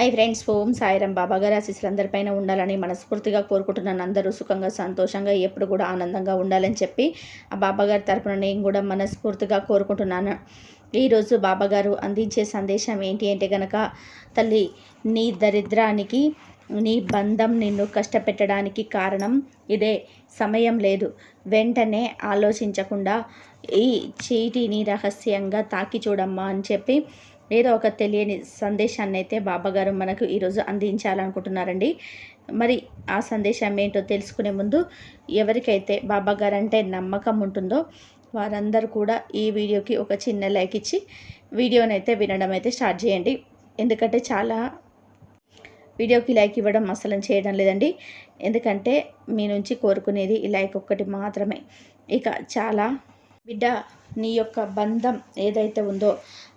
I friends Om Sairam Baba గారు ఆశీస్సులు అందరిపైన ఉండాలని మనస్ఫూర్తిగా కోరుకుంటున్నాను. అందరూ సుఖంగా సంతోషంగా ఎప్పుడు కూడా ఆనందంగా ఉండాలని చెప్పి ఆ బాబా గారి తరపున నేను కూడా మనస్ఫూర్తిగా కోరుకుంటున్నాను. ఈరోజు బాబా గారు అందించే సందేశం ఏంటి అంటే గనక తల్లి నీ దరిద్రానికి నీ బంధం నిన్ను కష్టపెట్టడానికి కారణం ఇదే. సమయం లేదు. వెంటనే ఆలోచించకుండా ఈ చీటీని రహస్యంగా తాకి చూడమ్మా అని చెప్పి ఏదో ఒక తెలియని సందేశాన్ని అయితే బాబాగారు మనకు ఈరోజు అందించాలనుకుంటున్నారండి. మరి ఆ సందేశం ఏంటో తెలుసుకునే ముందు ఎవరికైతే బాబాగారు అంటే నమ్మకం ఉంటుందో వారందరూ కూడా ఈ వీడియోకి ఒక చిన్న లైక్ ఇచ్చి వీడియోని అయితే వినడం అయితే స్టార్ట్ చేయండి. ఎందుకంటే చాలా వీడియోకి లైక్ ఇవ్వడం అసలు చేయడం లేదండి. ఎందుకంటే మీ నుంచి కోరుకునేది ఈ లైక్ ఒక్కటి మాత్రమే. ఇక చాలా బిడ్డ నీ యొక్క బంధం ఏదైతే ఉందో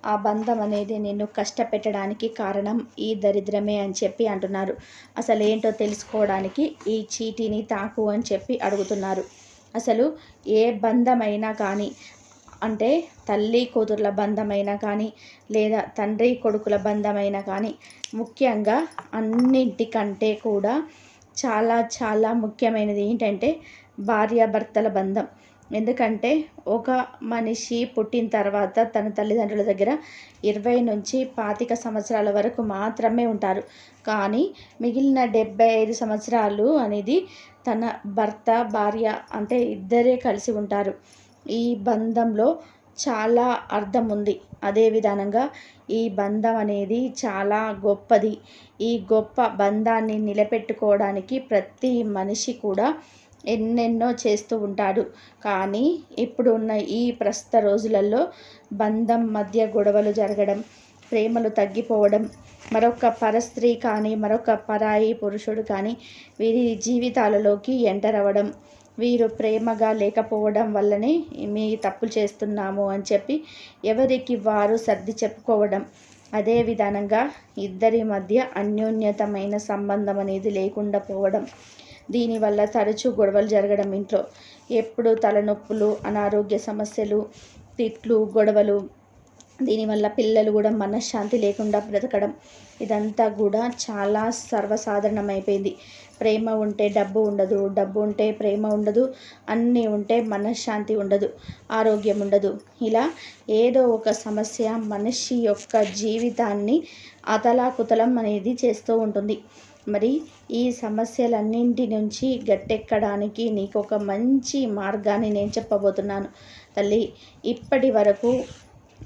ఆ బంధం అనేది నిన్ను కష్టపెట్టడానికి కారణం ఈ దరిద్రమే అని చెప్పి అంటున్నారు. అసలు ఏంటో తెలుసుకోవడానికి ఈ చీటీని తాకు అని చెప్పి అడుగుతున్నారు. అసలు ఏ బంధమైనా కానీ అంటే తల్లి కూతుర్ల బంధమైనా కానీ లేదా తండ్రి కొడుకుల బంధమైనా కానీ ముఖ్యంగా అన్నింటికంటే కూడా చాలా చాలా ముఖ్యమైనది ఏంటంటే భార్యాభర్తల బంధం. ఎందుకంటే ఒక మనిషి పుట్టిన తర్వాత తన తల్లిదండ్రుల దగ్గర ఇరవై నుంచి పాతిక సంవత్సరాల వరకు మాత్రమే ఉంటారు. కానీ మిగిలిన డెబ్బై ఐదు సంవత్సరాలు అనేది తన భర్త భార్య అంటే ఇద్దరే కలిసి ఉంటారు. ఈ బంధంలో చాలా అర్థం ఉంది. అదే విధానంగా ఈ బంధం అనేది చాలా గొప్పది. ఈ గొప్ప బంధాన్ని నిలబెట్టుకోవడానికి ప్రతి మనిషి కూడా ఎన్నెన్నో చేస్తూ ఉంటాడు. కానీ ఇప్పుడు ఉన్న ఈ ప్రస్తుత రోజులలో బంధం మధ్య గొడవలు జరగడం ప్రేమలు తగ్గిపోవడం మరొక పరస్త్రీ కానీ మరొక పరాయి పురుషుడు కానీ వీరి జీవితాలలోకి ఎంటర్ అవ్వడం వీరు ప్రేమగా లేకపోవడం వల్లనే మీ తప్పులు చేస్తున్నాము అని చెప్పి ఎవరికి వారు సర్ది చెప్పుకోవడం. అదే విధానంగా ఇద్దరి మధ్య అన్యోన్యతమైన సంబంధం అనేది లేకుండా పోవడం. దీనివల్ల తరచూ గొడవలు జరగడం ఇంట్లో. ఎప్పుడు తలనొప్పులు అనారోగ్య సమస్యలు తిట్లు గొడవలు. దీనివల్ల పిల్లలు కూడా మనశ్శాంతి లేకుండా బ్రతకడం. ఇదంతా కూడా చాలా సర్వసాధారణమైపోయింది. ప్రేమ ఉంటే డబ్బు ఉండదు డబ్బు ఉంటే ప్రేమ ఉండదు అన్నీ ఉంటే మనశ్శాంతి ఉండదు ఆరోగ్యం ఉండదు. ఇలా ఏదో ఒక సమస్య మనిషి యొక్క జీవితాన్ని అతలాకుతలం అనేది చేస్తూ ఉంటుంది. మరి ఈ సమస్యలన్నింటి నుంచి గట్టెక్కడానికి నీకు ఒక మంచి మార్గాన్ని నేను చెప్పబోతున్నాను. తల్లి ఇప్పటి వరకు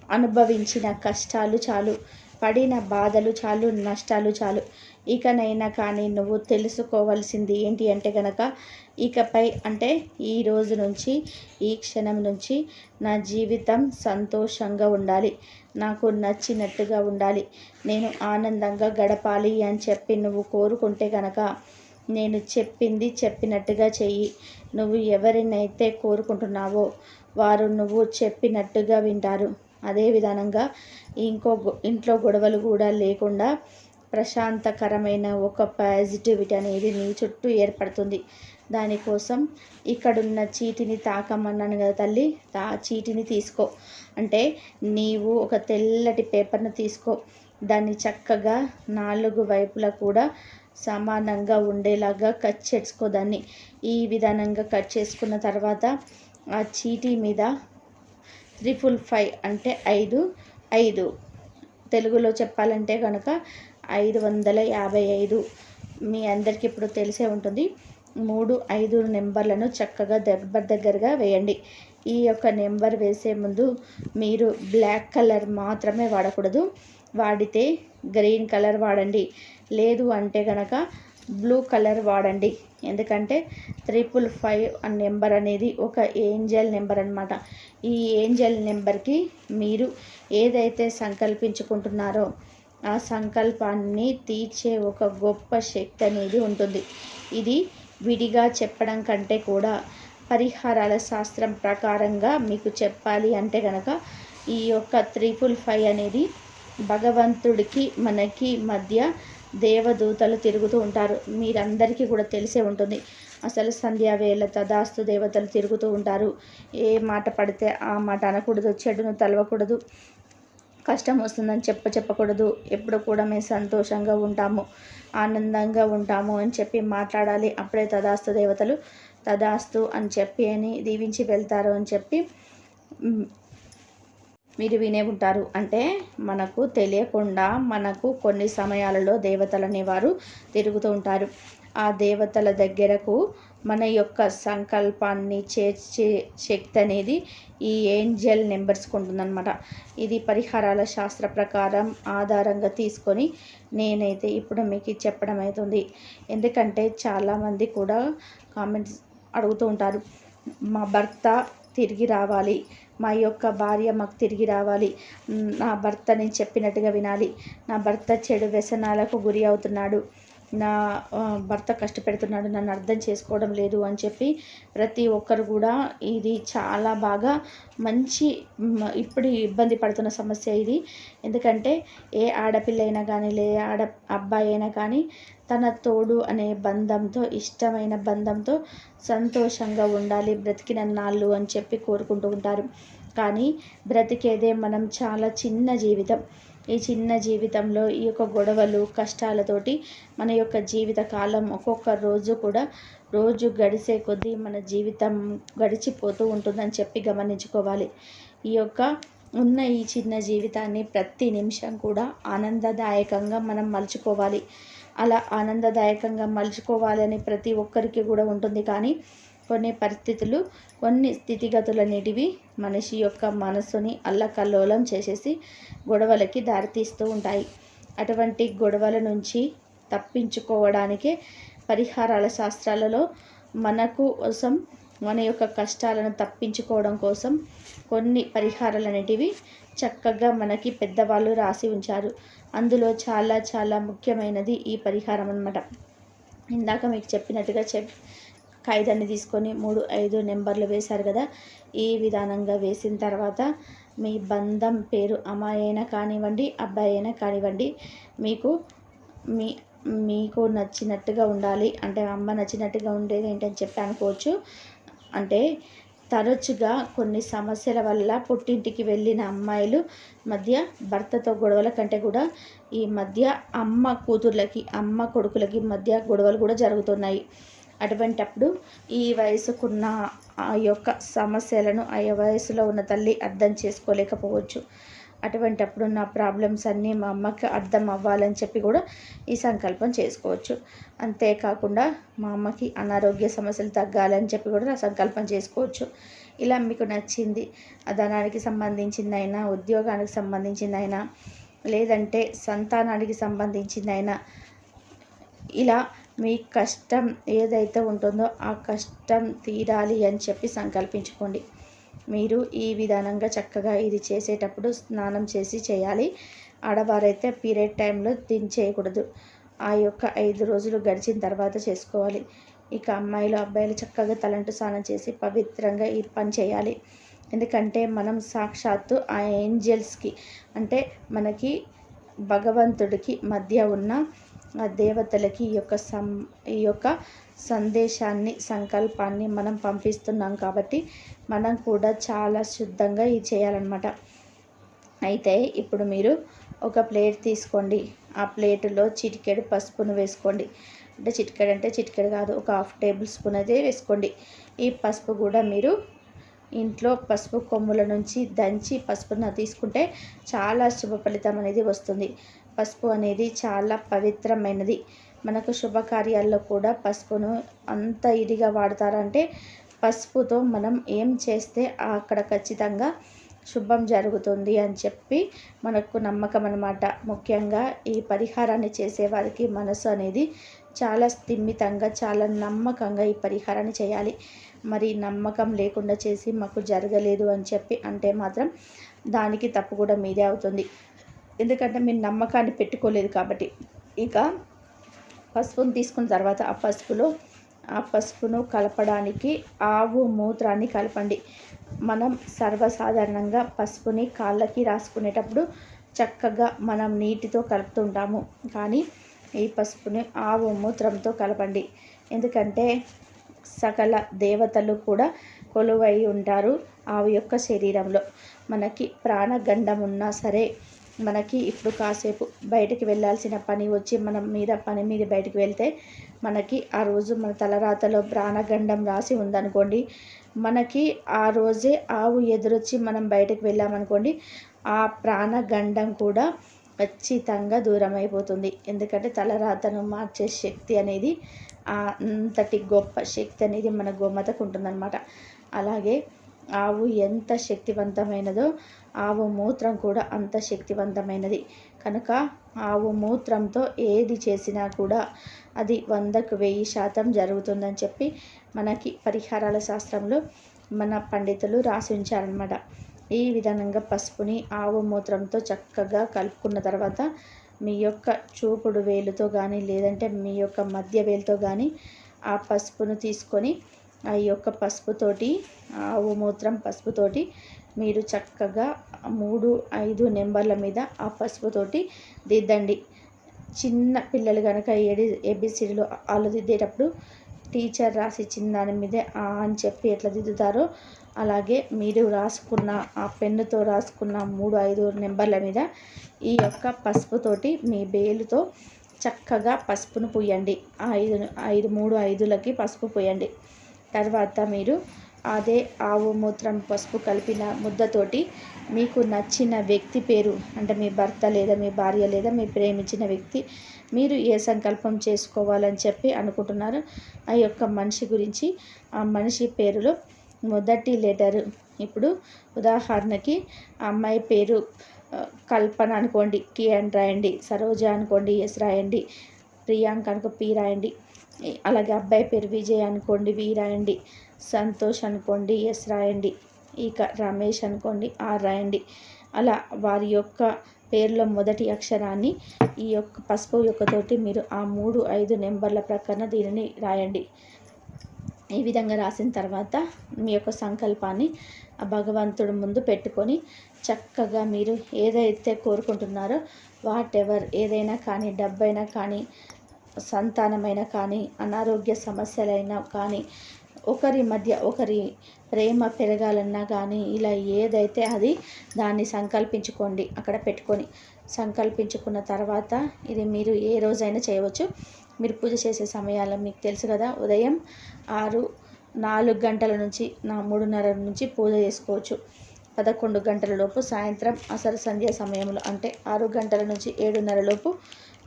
అనుభవించిన కష్టాలు చాలు పడిన బాధలు చాలు నష్టాలు చాలు. ఇకనైనా కానీ నువ్వు తెలుసుకోవాల్సింది ఏంటి అంటే కనుక ఇకపై అంటే ఈ రోజు నుంచి ఈ క్షణం నుంచి నా జీవితం సంతోషంగా ఉండాలి. నాకు నచ్చినట్టుగా ఉండాలి. నేను ఆనందంగా గడపాలి అని చెప్పి నువ్వు కోరుకుంటే కనుక నేను చెప్పింది చెప్పినట్టుగా చెయ్యి. నువ్వు ఎవరినైతే కోరుకుంటున్నావో వారు నువ్వు చెప్పినట్టుగా వింటారు. అదే విధానంగా ఇంకో ఇంట్లో గొడవలు కూడా లేకుండా ప్రశాంతకరమైన ఒక పాజిటివిటీ అనేది నీ చుట్టూ ఏర్పడుతుంది. దానికోసం ఇక్కడున్న చీటిని తాకమన్నాను కదా తల్లి ఆ చీటిని తీసుకో. అంటే నీవు ఒక తెల్లటి పేపర్ను తీసుకో. దాన్ని చక్కగా నాలుగు వైపులా కూడా సమానంగా ఉండేలాగా కట్ చేసుకో దాన్ని. ఈ విధానంగా కట్ చేసుకున్న తర్వాత ఆ చీటీ మీద త్రిపుల్ ఫైవ్ అంటే ఐదు ఐదు. తెలుగులో చెప్పాలంటే కనుక ఐదు వందల యాభై ఐదు. మీ అందరికీ ఇప్పుడు తెలిసే ఉంటుంది. మూడు ఐదు నెంబర్లను చక్కగా దగ్గర దగ్గరగా వేయండి. ఈ యొక్క నెంబర్ వేసే ముందు మీరు బ్లాక్ కలర్ మాత్రమే వాడకూడదు. వాడితే గ్రీన్ కలర్ వాడండి. లేదు అంటే కనుక బ్లూ కలర్ వాడండి. ఎందుకంటే త్రిపుల్ ఫైవ్ నెంబర్ అనేది ఒక ఏంజల్ నెంబర్ అనమాట ఈ ఏంజల్ నెంబర్కి మీరు ఏదైతే సంకల్పించుకుంటున్నారో ఆ సంకల్పాన్ని తీర్చే ఒక గొప్ప శక్తి అనేది ఉంటుంది. ఇది విడిగా చెప్పడం కంటే కూడా పరిహారాల శాస్త్రం ప్రకారంగా మీకు చెప్పాలి అంటే కనుక ఈ యొక్క త్రిపుల్ ఫైవ్ అనేది భగవంతుడికి మనకి మధ్య దేవదూతలు తిరుగుతూ ఉంటారు. మీరందరికీ కూడా తెలిసే ఉంటుంది. అసలు సంధ్యావేళ తదాస్తు దేవతలు తిరుగుతూ ఉంటారు. ఏ మాట పడితే ఆ మాట అనకూడదు చెడును తలవకూడదు. కష్టం వస్తుందని చెప్ప చెప్పకూడదు. ఎప్పుడు కూడా మేము సంతోషంగా ఉంటాము. ఆనందంగా ఉంటాము అని చెప్పి మాట్లాడాలి. అప్పుడే తదాస్తు దేవతలు తదాస్తు అని చెప్పి అని దీవించి వెళ్తారు అని చెప్పి మీరు వినే ఉంటారు. అంటే మనకు తెలియకుండా మనకు కొన్ని సమయాలలో దేవతలు అనేవారు తిరుగుతూ ఉంటారు. ఆ దేవతల దగ్గరకు మన యొక్క సంకల్పాన్ని చేర్చే శక్తి అనేది ఈ ఏంజల్ నెంబర్స్కి ఉంటుందన్నమాట. ఇది పరిహారాల శాస్త్ర ప్రకారం ఆధారంగా తీసుకొని నేనైతే ఇప్పుడు మీకు చెప్పడం అవుతుంది ఎందుకంటే చాలామంది కూడా కామెంట్స్ అడుగుతూ ఉంటారు. మా భర్త తిరిగి రావాలి. మా యొక్క భార్య మాకు తిరిగి రావాలి. నా భర్త నేను చెప్పినట్టుగా వినాలి. నా భర్త చెడు వ్యసనాలకు గురి అవుతున్నాడు. నా భర్త కష్టపెడుతున్నాడు నన్ను అర్థం చేసుకోవడం లేదు అని చెప్పి ప్రతి ఒక్కరు కూడా ఇది చాలా బాగా మంచి ఇప్పుడు ఇబ్బంది పడుతున్న సమస్య ఇది. ఎందుకంటే ఏ ఆడపిల్ల అయినా కానీ లే ఆడ అబ్బాయి అయినా కానీ తన తోడు అనే బంధంతో ఇష్టమైన బంధంతో సంతోషంగా ఉండాలి బ్రతికిన నాళ్ళు అని చెప్పి కోరుకుంటూ ఉంటారు. కానీ బ్రతికేదే మనం చాలా చిన్న జీవితం. ఈ చిన్న జీవితంలో ఈ యొక్క గొడవలు కష్టాలతోటి మన యొక్క జీవిత కాలం ఒక్కొక్క రోజు కూడా రోజు గడిచే కొద్దీ మన జీవితం గడిచిపోతూ ఉంటుందని చెప్పి గమనించుకోవాలి. ఈ యొక్క ఉన్న ఈ చిన్న జీవితాన్ని ప్రతి నిమిషం కూడా ఆనందదాయకంగా మనం మలుచుకోవాలి. అలా ఆనందదాయకంగా మలుచుకోవాలని ప్రతి ఒక్కరికి కూడా ఉంటుంది కానీ కొన్ని పరిస్థితులు. కొన్ని స్థితిగతులనేటివి మనిషి యొక్క మనసుని అల్లకల్లోలం చేసేసి గొడవలకి దారితీస్తూ ఉంటాయి. అటువంటి గొడవల నుంచి తప్పించుకోవడానికే పరిహారాల శాస్త్రాలలో మనకు కోసం మన యొక్క కష్టాలను తప్పించుకోవడం కోసం కొన్ని పరిహారాలు అనేటివి చక్కగా మనకి పెద్దవాళ్ళు రాసి ఉంచారు. అందులో చాలా చాలా ముఖ్యమైనది ఈ పరిహారం అనమాట ఇందాక మీకు చెప్పినట్టుగా చెప్ కాగితాన్ని తీసుకొని మూడు ఐదు నెంబర్లు వేశారు కదా. ఈ విధానంగా వేసిన తర్వాత మీ బంధం పేరు అమ్మాయి అయినా కానివ్వండి అబ్బాయి అయినా కానివ్వండి మీకు మీ మీకు నచ్చినట్టుగా ఉండాలి. అంటే అమ్మ నచ్చినట్టుగా ఉండేది ఏంటని చెప్పి అనుకోవచ్చు. అంటే తరచుగా కొన్ని సమస్యల వల్ల పుట్టింటికి వెళ్ళిన అమ్మాయిలు మధ్య భర్తతో గొడవల కంటే కూడా ఈ మధ్య అమ్మ కూతుర్లకి అమ్మ కొడుకులకి మధ్య గొడవలు కూడా జరుగుతున్నాయి. అటువంటప్పుడు ఈ వయసుకున్న ఆ యొక్క సమస్యలను ఆ వయసులో ఉన్న తల్లి అర్థం చేసుకోలేకపోవచ్చు. అటువంటప్పుడు నా ప్రాబ్లమ్స్ అన్నీ మా అమ్మకి అర్థం అవ్వాలని చెప్పి కూడా ఈ సంకల్పం చేసుకోవచ్చు. అంతేకాకుండా మా అమ్మకి అనారోగ్య సమస్యలు తగ్గాలని చెప్పి కూడా సంకల్పం చేసుకోవచ్చు. ఇలా మీకు నచ్చింది ధనానికి సంబంధించిందైనా ఉద్యోగానికి సంబంధించిందైనా లేదంటే సంతానానికి సంబంధించిందైనా ఇలా మీ కష్టం ఏదైతే ఉంటుందో ఆ కష్టం తీరాలి అని చెప్పి సంకల్పించుకోండి. మీరు ఈ విధానంగా చక్కగా ఇది చేసేటప్పుడు స్నానం చేసి చేయాలి. ఆడవారైతే పీరియడ్ టైంలో దీన్ని చేయకూడదు. ఆ యొక్క ఐదు రోజులు గడిచిన తర్వాత చేసుకోవాలి. ఇక అమ్మాయిలు అబ్బాయిలు చక్కగా తలంటు స్నానం చేసి పవిత్రంగా ఈ పని చేయాలి. ఎందుకంటే మనం సాక్షాత్తు ఆ ఏంజల్స్కి అంటే మనకి భగవంతుడికి మధ్య ఉన్న ఆ దేవతలకి ఈ యొక్క సం ఈ యొక్క సందేశాన్ని సంకల్పాన్ని మనం పంపిస్తున్నాం కాబట్టి మనం కూడా చాలా శుద్ధంగా ఇది చేయాలన్నమాట. అయితే ఇప్పుడు మీరు ఒక ప్లేట్ తీసుకోండి. ఆ ప్లేటులో చిటికెడు పసుపును వేసుకోండి. అంటే చిటికెడు అంటే చిటికెడు కాదు ఒక హాఫ్ టేబుల్ స్పూన్ అయితే వేసుకోండి. ఈ పసుపు కూడా మీరు ఇంట్లో పసుపు కొమ్ముల నుంచి దంచి పసుపును తీసుకుంటే చాలా శుభ ఫలితం అనేది వస్తుంది. పసుపు అనేది చాలా పవిత్రమైనది. మనకు శుభకార్యాల్లో కూడా పసుపును అంత ఇదిగా వాడతారంటే పసుపుతో మనం ఏం చేస్తే అక్కడ ఖచ్చితంగా శుభం జరుగుతుంది అని చెప్పి మనకు నమ్మకం అనమాట ముఖ్యంగా ఈ పరిహారాన్ని చేసేవారికి మనసు అనేది చాలా స్థిమితంగా చాలా నమ్మకంగా ఈ పరిహారాన్ని చేయాలి. మరి నమ్మకం లేకుండా చేసి మాకు జరగలేదు అని చెప్పి అంటే మాత్రం దానికి తప్పు కూడా మీదే అవుతుంది. ఎందుకంటే మీరు నమ్మకాన్ని పెట్టుకోలేదు కాబట్టి. ఇక పసుపును తీసుకున్న తర్వాత ఆ పసుపులో ఆ పసుపును కలపడానికి ఆవు మూత్రాన్ని కలపండి. మనం సర్వసాధారణంగా పసుపుని కాళ్ళకి రాసుకునేటప్పుడు చక్కగా మనం నీటితో కలుపుతుంటాము కానీ ఈ పసుపుని ఆవు మూత్రంతో కలపండి. ఎందుకంటే సకల దేవతలు కూడా కొలువై ఉంటారు ఆవు యొక్క శరీరంలో. మనకి ప్రాణగండం ఉన్నా సరే మనకి ఇప్పుడు కాసేపు బయటకు వెళ్ళాల్సిన పని వచ్చి మనం మీద పని మీద బయటకు వెళ్తే మనకి ఆ రోజు మన తలరాతలో ప్రాణగండం రాసి ఉందనుకోండి. మనకి ఆ రోజే ఆవు ఎదురొచ్చి మనం బయటకు వెళ్ళామనుకోండి ఆ ప్రాణగండం కూడా ఖచ్చితంగా దూరం అయిపోతుంది ఎందుకంటే తలరాతను మార్చే శక్తి అనేది అంతటి గొప్ప శక్తి అనేది మన గోమతకు ఉంటుందన్నమాట. అలాగే ఆవు ఎంత శక్తివంతమైనదో ఆవు మూత్రం కూడా అంత శక్తివంతమైనది. కనుక ఆవు మూత్రంతో ఏది చేసినా కూడా అది వందకు వెయ్యి శాతం జరుగుతుందని చెప్పి మనకి పరిహారాల శాస్త్రంలో మన పండితులు రాసి ఉంచారనమాట ఈ విధంగా పసుపుని ఆవు మూత్రంతో చక్కగా కలుపుకున్న తర్వాత మీ యొక్క చూపుడు వేలుతో కానీ లేదంటే మీ యొక్క మధ్య వేలుతో కానీ ఆ పసుపును తీసుకొని ఆ యొక్క పసుపుతోటి ఆవు మూత్రం పసుపుతోటి మీరు చక్కగా మూడు ఐదు నెంబర్ల మీద ఆ పసుపుతోటి దిద్దండి. చిన్న పిల్లలు కనుక ఏడి ఏబిసిడిలో వాళ్ళు దిద్దేటప్పుడు టీచర్ రాసి ఇచ్చిన దాని మీదే అని చెప్పి ఎట్లా దిద్దుతారో అలాగే మీరు రాసుకున్న ఆ పెన్నుతో రాసుకున్న మూడు ఐదు నెంబర్ల మీద ఈ యొక్క పసుపుతోటి మీ బేలుతో చక్కగా పసుపును పూయండి. ఐదు ఐదు మూడు ఐదులకి పసుపు పూయండి. తర్వాత మీరు అదే ఆవు మూత్రం పసుపు కలిపిన ముద్దతోటి మీకు నచ్చిన వ్యక్తి పేరు అంటే మీ భర్త లేదా మీ భార్య లేదా మీ ప్రేమించిన వ్యక్తి మీరు ఏ సంకల్పం చేసుకోవాలని చెప్పి అనుకుంటున్నారు? ఆ యొక్క మనిషి గురించి ఆ మనిషి పేరులో మొదటి లెటర్. ఇప్పుడు ఉదాహరణకి అమ్మాయి పేరు కల్పన అనుకోండి కి అని రాయండి సరోజ అనుకోండి ఎస్ రాయండి ప్రియాంక అనుకో పి రాయండి అలాగే అబ్బాయి పేరు విజయ్ అనుకోండి వి రాయండి సంతోష్ అనుకోండి ఎస్ రాయండి ఇక రమేష్ అనుకోండి ఆర్ రాయండి. అలా వారి యొక్క పేర్లో మొదటి అక్షరాన్ని ఈ యొక్క పసుపు యొక్కతోటి మీరు ఆ మూడు ఐదు నెంబర్ల ప్రకారం దీనిని రాయండి. ఈ విధంగా రాసిన తర్వాత మీ యొక్క సంకల్పాన్ని ఆ భగవంతుడు ముందు పెట్టుకొని చక్కగా మీరు ఏదైతే కోరుకుంటున్నారో వాట్ ఎవర్ ఏదైనా కానీ డబ్బైనా కానీ సంతానమైన కానీ అనారోగ్య సమస్యలైనా కానీ ఒకరి మధ్య ఒకరి ప్రేమ పెరగాలన్నా కానీ ఇలా ఏదైతే అది దాన్ని సంకల్పించుకోండి. అక్కడ పెట్టుకొని సంకల్పించుకున్న తర్వాత ఇది మీరు ఏ రోజైనా చేయవచ్చు. మీరు పూజ చేసే సమయాల్లో మీకు తెలుసు కదా ఉదయం ఆరు నాలుగు గంటల నుంచి నా మూడున్నర నుంచి పూజ చేసుకోవచ్చు. పదకొండు గంటలలోపు సాయంత్రం అసలు సంధ్య సమయంలో అంటే ఆరు గంటల నుంచి ఏడున్నర లోపు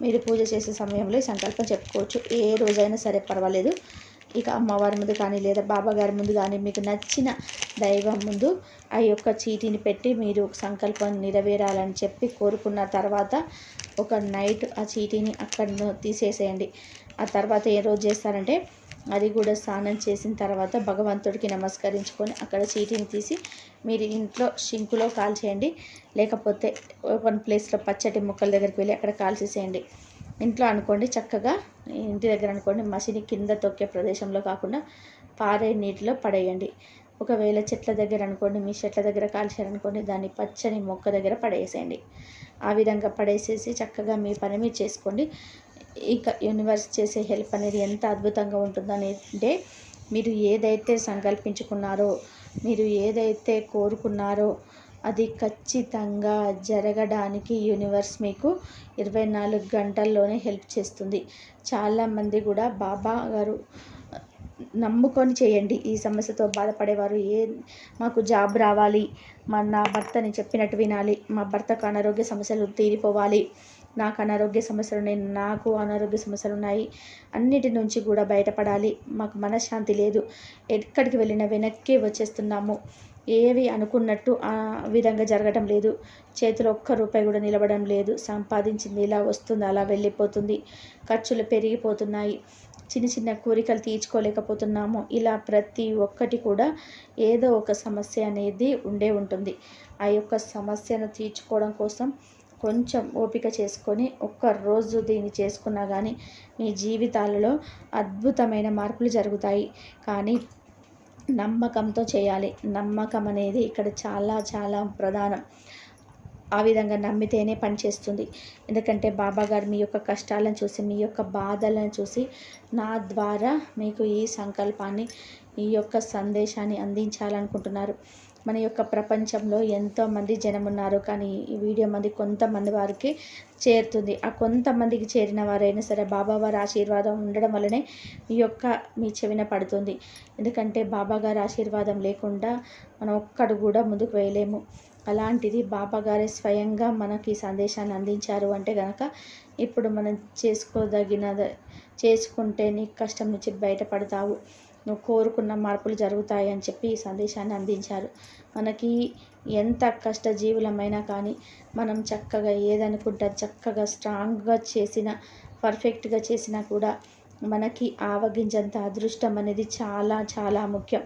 మీరు పూజ చేసే సమయంలో సంకల్పం చెప్పుకోవచ్చు. ఏ రోజైనా సరే పర్వాలేదు. ఇక అమ్మవారి ముందు కానీ లేదా బాబాగారి ముందు కానీ మీకు నచ్చిన దైవం ముందు ఆ యొక్క చీటీని పెట్టి మీరు సంకల్పం నెరవేరాలని చెప్పి కోరుకున్న తర్వాత ఒక నైట్ ఆ చీటీని అక్కడ తీసేసేయండి. ఆ తర్వాత ఏ రోజు చేస్తారంటే అది కూడా స్నానం చేసిన తర్వాత భగవంతుడికి నమస్కరించుకొని అక్కడ చీటిని తీసి మీరు ఇంట్లో షింకులో కాల్చేయండి. లేకపోతే ఓపెన్ ప్లేస్లో పచ్చటి మొక్కల దగ్గరికి వెళ్ళి అక్కడ కాల్చేసేయండి. ఇంట్లో అనుకోండి చక్కగా ఇంటి దగ్గర అనుకోండి మసిని కింద తొక్కే ప్రదేశంలో కాకుండా పారే నీటిలో పడేయండి. ఒకవేళ చెట్ల దగ్గర అనుకోండి మీ చెట్ల దగ్గర కాల్చారనుకోండి దాన్ని పచ్చని మొక్క దగ్గర పడేసేయండి. ఆ విధంగా పడేసేసి చక్కగా మీ పని మీరు చేసుకోండి. ఇక యూనివర్స్ చేసే హెల్ప్ అనేది ఎంత అద్భుతంగా ఉంటుందని అంటే మీరు ఏదైతే సంకల్పించుకున్నారో మీరు ఏదైతే కోరుకున్నారో అది ఖచ్చితంగా జరగడానికి యూనివర్స్ మీకు ఇరవై నాలుగు గంటల్లోనే హెల్ప్ చేస్తుంది. చాలామంది కూడా బాబా గారు నమ్ముకొని చేయండి. ఈ సమస్యతో బాధపడేవారు ఏ మాకు జాబ్ రావాలి మా నా భర్తని చెప్పినట్టు వినాలి మా భర్తకు అనారోగ్య సమస్యలు తీరిపోవాలి నాకు అనారోగ్య సమస్యలు ఉన్నాయి నాకు అనారోగ్య సమస్యలు ఉన్నాయి అన్నిటి నుంచి కూడా బయటపడాలి. మాకు మనశ్శాంతి లేదు. ఎక్కడికి వెళ్ళినా వెనక్కి వచ్చేస్తున్నాము. ఏవి అనుకున్నట్టు ఆ విధంగా జరగడం లేదు. చేతిలో ఒక్క రూపాయి కూడా నిలబడం లేదు. సంపాదించింది ఇలా వస్తుంది అలా వెళ్ళిపోతుంది. ఖర్చులు పెరిగిపోతున్నాయి. చిన్న చిన్న కోరికలు తీర్చుకోలేకపోతున్నాము. ఇలా ప్రతి ఒక్కటి కూడా ఏదో ఒక సమస్య అనేది ఉండే ఉంటుంది. ఆ యొక్క సమస్యను తీర్చుకోవడం కోసం కొంచెం ఓపిక చేసుకొని ఒక్క రోజు దీన్ని చేసుకున్నా కానీ మీ జీవితాలలో అద్భుతమైన మార్పులు జరుగుతాయి. కానీ నమ్మకంతో చేయాలి. నమ్మకం అనేది ఇక్కడ చాలా చాలా ప్రధానం. ఆ విధంగా నమ్మితేనే పనిచేస్తుంది ఎందుకంటే బాబా గారు మీ యొక్క కష్టాలను చూసి మీ యొక్క బాధలను చూసి నా ద్వారా మీకు ఈ సంకల్పాన్ని ఈ యొక్క సందేశాన్ని అందించాలనుకుంటున్నారు. మన యొక్క ప్రపంచంలో ఎంతోమంది జనం ఉన్నారు కానీ ఈ వీడియో మంది కొంతమంది వారికి చేరుతుంది. ఆ కొంతమందికి చేరిన వారైనా సరే బాబా వారి ఆశీర్వాదం ఉండడం వల్లనే ఈ యొక్క మీ చెవిన పడుతుంది. ఎందుకంటే బాబా గారి ఆశీర్వాదం లేకుండా మనం ఒక్కడు కూడా ముందుకు వేయలేము. అలాంటిది బాబా గారే స్వయంగా మనకి సందేశాన్ని అందించారు అంటే కనుక ఇప్పుడు మనం చేసుకోదగిన చేసుకుంటే నీ కష్టం నుంచి బయటపడతావు. నువ్వు కోరుకున్న మార్పులు జరుగుతాయి అని చెప్పి ఈ సందేశాన్ని అందించారు. మనకి ఎంత కష్ట జీవులమైనా కానీ మనం చక్కగా ఏదనుకుంటా చక్కగా స్ట్రాంగ్గా చేసిన పర్ఫెక్ట్గా చేసినా కూడా మనకి ఆవగింజంత అదృష్టం అనేది చాలా చాలా ముఖ్యం.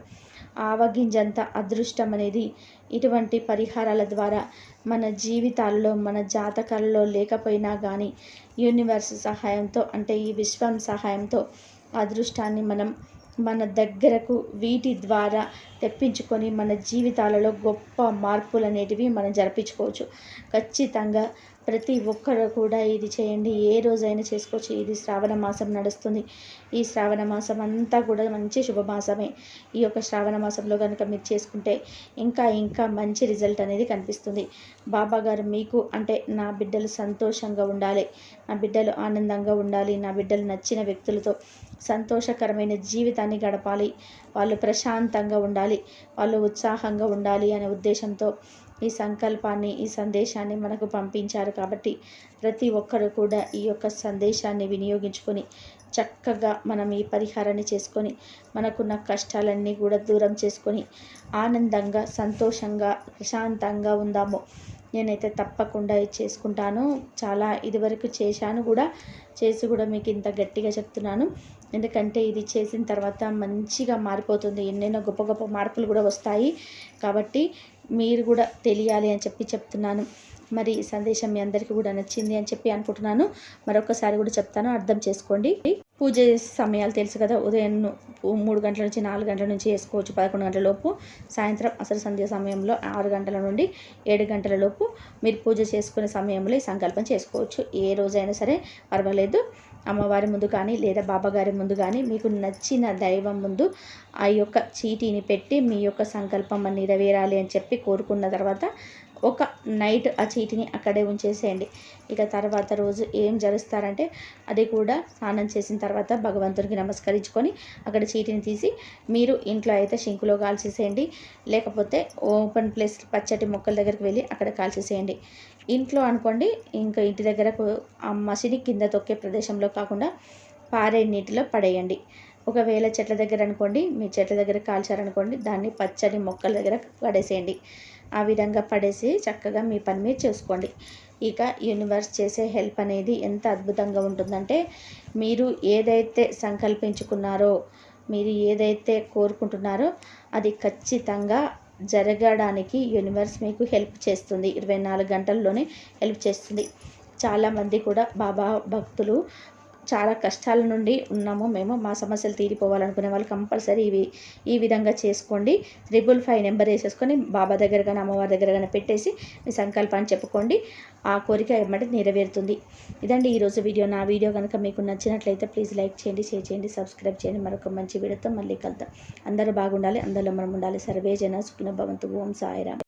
ఆవగింజంత అదృష్టం అనేది ఇటువంటి పరిహారాల ద్వారా మన జీవితాల్లో మన జాతకాలలో లేకపోయినా కానీ యూనివర్స్ సహాయంతో అంటే ఈ విశ్వం సహాయంతో అదృష్టాన్ని మనం మన దగ్గరకు వీటి ద్వారా తెప్పించుకొని మన జీవితాలలో గొప్ప మార్పులు అనేటివి మనం జరిపించుకోవచ్చు. ఖచ్చితంగా ప్రతి ఒక్కరు కూడా ఇది చేయండి. ఏ రోజైనా చేసుకోవచ్చు. ఇది శ్రావణ మాసం నడుస్తుంది. ఈ శ్రావణ మాసం అంతా కూడా మంచి శుభమాసమే. ఈ యొక్క శ్రావణ మాసంలో కనుక మీరు చేసుకుంటే ఇంకా ఇంకా మంచి రిజల్ట్ అనేది కనిపిస్తుంది. బాబా గారు మీకు అంటే నా బిడ్డలు సంతోషంగా ఉండాలి. నా బిడ్డలు ఆనందంగా ఉండాలి. నా బిడ్డలు నచ్చిన వ్యక్తులతో సంతోషకరమైన జీవితాన్ని గడపాలి. వాళ్ళు ప్రశాంతంగా ఉండాలి. వాళ్ళు ఉత్సాహంగా ఉండాలి అనే ఉద్దేశంతో ఈ సంకల్పాన్ని ఈ సందేశాన్ని మనకు పంపించారు కాబట్టి ప్రతి ఒక్కరు కూడా ఈ యొక్క సందేశాన్ని వినియోగించుకొని చక్కగా మనం ఈ పరిహారాన్ని చేసుకొని మనకున్న కష్టాలన్నీ కూడా దూరం చేసుకొని ఆనందంగా సంతోషంగా ప్రశాంతంగా ఉందాము. నేనైతే తప్పకుండా ఇది చేసుకుంటాను. చాలా ఇదివరకు చేశాను కూడా. చేసి కూడా మీకు ఇంత గట్టిగా చెప్తున్నాను. ఎందుకంటే ఇది చేసిన తర్వాత మంచిగా మారిపోతుంది. ఎన్నెన్నో గొప్ప గొప్ప మార్పులు కూడా వస్తాయి. కాబట్టి మీరు కూడా తెలియాలి అని చెప్పి చెప్తున్నాను. మరి ఈ సందేశం మీ అందరికీ కూడా నచ్చింది అని చెప్పి అనుకుంటున్నాను. మరొకసారి కూడా చెప్తాను. అర్థం చేసుకోండి. పూజ సమయాలు తెలుసు కదా ఉదయం మూడు గంటల నుంచి నాలుగు గంటల నుంచి వేసుకోవచ్చు. పదకొండు గంటల లోపు సాయంత్రం అసలు సంధ్య సమయంలో ఆరు గంటల నుండి ఏడు గంటల లోపు మీరు పూజ చేసుకునే సమయంలో ఈ సంకల్పం చేసుకోవచ్చు. ఏ రోజైనా సరే పర్వాలేదు. అమ్మవారి ముందు కానీ లేదా బాబాగారి ముందు కానీ మీకు నచ్చిన దైవం ముందు ఆ యొక్క చీటీని పెట్టి మీ యొక్క సంకల్పం నెరవేరాలి అని చెప్పి కోరుకున్న తర్వాత ఒక నైట్ ఆ చీటిని అక్కడే ఉంచేసేయండి. ఇక తర్వాత రోజు ఏం జరుస్తారంటే అది కూడా స్నానం చేసిన తర్వాత భగవంతునికి నమస్కరించుకొని అక్కడ చీటిని తీసి మీరు ఇంట్లో అయితే షింకులో కాల్చేసేయండి. లేకపోతే ఓపెన్ ప్లేస్ పచ్చటి మొక్కల దగ్గరికి వెళ్ళి అక్కడ కాల్చేసేయండి. ఇంట్లో అనుకోండి ఇంకా ఇంటి దగ్గర ఆ మసిని కింద తొక్కే ప్రదేశంలో కాకుండా పారే నీటిలో పడేయండి. ఒకవేళ చెట్ల దగ్గర అనుకోండి మీ చెట్ల దగ్గర కాల్చారనుకోండి దాన్ని పచ్చని మొక్కల దగ్గర పడేసేయండి. ఆ విధంగా పడేసి చక్కగా మీ పని మీరు చేసుకోండి. ఇక యూనివర్స్ చేసే హెల్ప్ అనేది ఎంత అద్భుతంగా ఉంటుందంటే మీరు ఏదైతే సంకల్పించుకున్నారో మీరు ఏదైతే కోరుకుంటున్నారో అది ఖచ్చితంగా జరగడానికి యూనివర్స్ మీకు హెల్ప్ చేస్తుంది. ఇరవై నాలుగు గంటల్లోనే హెల్ప్ చేస్తుంది. చాలామంది కూడా బాబా భక్తులు చాలా కష్టాల నుండి ఉన్నాము మేము. మా సమస్యలు తీరిపోవాలనుకునే వాళ్ళు కంపల్సరీ ఇవి ఈ విధంగా చేసుకోండి. త్రిబుల్ ఫైవ్ నెంబర్ వేసేసుకొని బాబా దగ్గర కానీ అమ్మవారి దగ్గర కానీ పెట్టేసి మీ సంకల్పాన్ని చెప్పుకోండి. ఆ కోరిక ఏమంటే నెరవేరుతుంది. ఇదండి ఈరోజు వీడియో. నా వీడియో కనుక మీకు నచ్చినట్లయితే ప్లీజ్ లైక్ చేయండి షేర్ చేయండి సబ్స్క్రైబ్ చేయండి. మరొక మంచి వీడియోతో మళ్ళీ కలుద్దాం. అందరూ బాగుండాలి అందరిలో మనం ఉండాలి. సర్వే జన సుఖిన భవంతు. ఓం సాయిరామ్